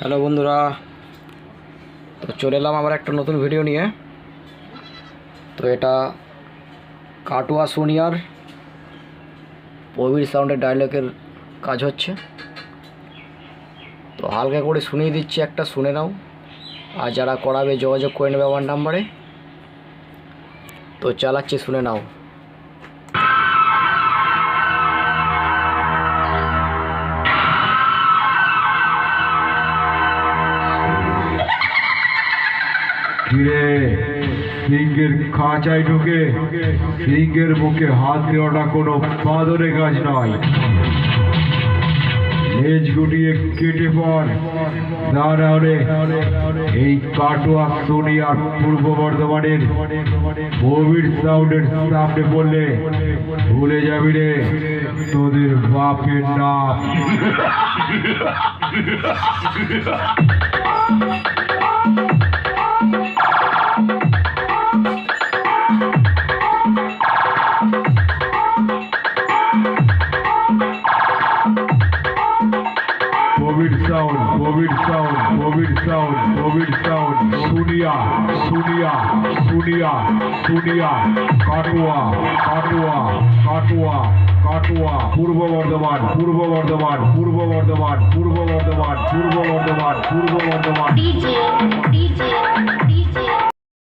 Hello বন্ধুরা, তো চলে এলাম আবার একটা নতুন ভিডিও নিয়ে। তো এটা কাটুয়া সোনিয়ার প্রবীর সাউন্ডের ডায়লগের কাজ হচ্ছে। তো হালকা করে শুনিয়ে দিচ্ছি একটা, শুনে নাও। আর যারা করাবে যোগাযোগ করে নেবে আমার নাম্বারে তো চালাচ্ছি, শুনে নাও। ফিরে সিংহের খাঁচায় ঢুকে সিংহের মুখে হাত দেওয়াটা কোনো বাদরে কাজ নয়। লেজ গুটিয়ে কেটে পড় না নাহলে এই কাটোয়া সোনিয়ার পূর্ব বর্ধমানের কোভিড সাউন্ডের সামনে পড়লে ভুলে যাবি রে, তোদের বাপের নাম। Covid sound Covid sound Covid sound Covid sound Sunniya Sunniya Sunniya Sunniya Katwa Katwa Katwa Katwa Purba Bardhaman পূর্ব বর্ধমান পূর্ব বর্ধমান পূর্ব বর্ধমান পূর্ব বর্ধমান পূর্ব বর্ধমান